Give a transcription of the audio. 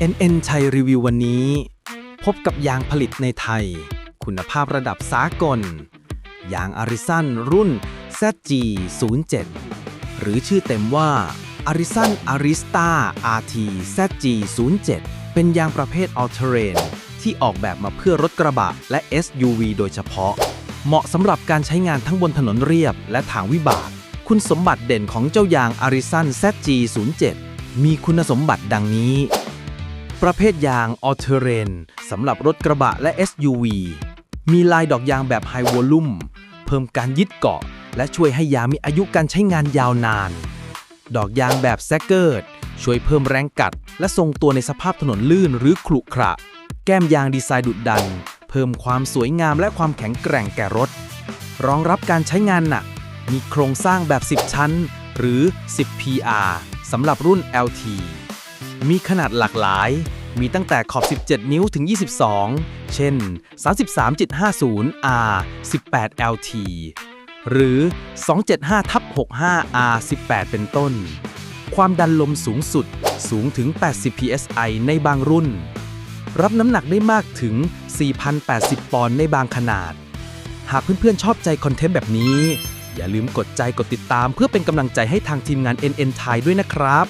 NN ไทยรีวิววันนี้ พบกับยางผลิตในไทย คุณภาพระดับสากล ยางอาริสันรุ่น ZG07 หรือชื่อเต็มว่า Arisan Arista RT ZG07 เป็นยางประเภท All Terrain ที่ออกแบบมาเพื่อรถกระบะและ SUV โดยเฉพาะ เหมาะสำหรับการใช้งานทั้งบนถนนเรียบและทางวิบาก คุณสมบัติเด่นของเจ้ายาง Arisan ZG07 มีคุณสมบัติดังนี้ ประเภทยาง All Terrain สำหรับรถกระบะและ SUV มีลายดอกยางแบบ High Volume เพิ่มการยึดเกาะ และช่วยให้ยางมีอายุการใช้งานยาวนาน ดอกยางแบบแซกเกิร์ดช่วยเพิ่มแรงกัด และทรงตัวในสภาพถนนลื่นหรือขรุขระ แก้มยางดีไซน์ดุดดัน เพิ่มความสวยงามและความแข็งแกร่งแก่รถ รองรับการใช้งานหนัก มีโครงสร้างแบบ 10 ชั้น หรือ 10 PR สำหรับรุ่น LT มีขนาดหลากหลาย มีตั้งแต่ขอบ 17 นิ้วถึง 22 เช่น 33.50 R 18 LT หรือ 275ทับ 65 R 18 เป็นต้น ความดันลมสูงสุดสูงถึง 80 psi ในบางรุ่น รับน้ำหนักได้มากถึง 4,080 ปอนด์ในบางขนาด หากเพื่อนๆชอบใจคอนเทนต์แบบนี้ อย่าลืมกดใจกดติดตามเพื่อเป็นกำลังใจให้ทางทีมงาน NN ไทยด้วยนะครับ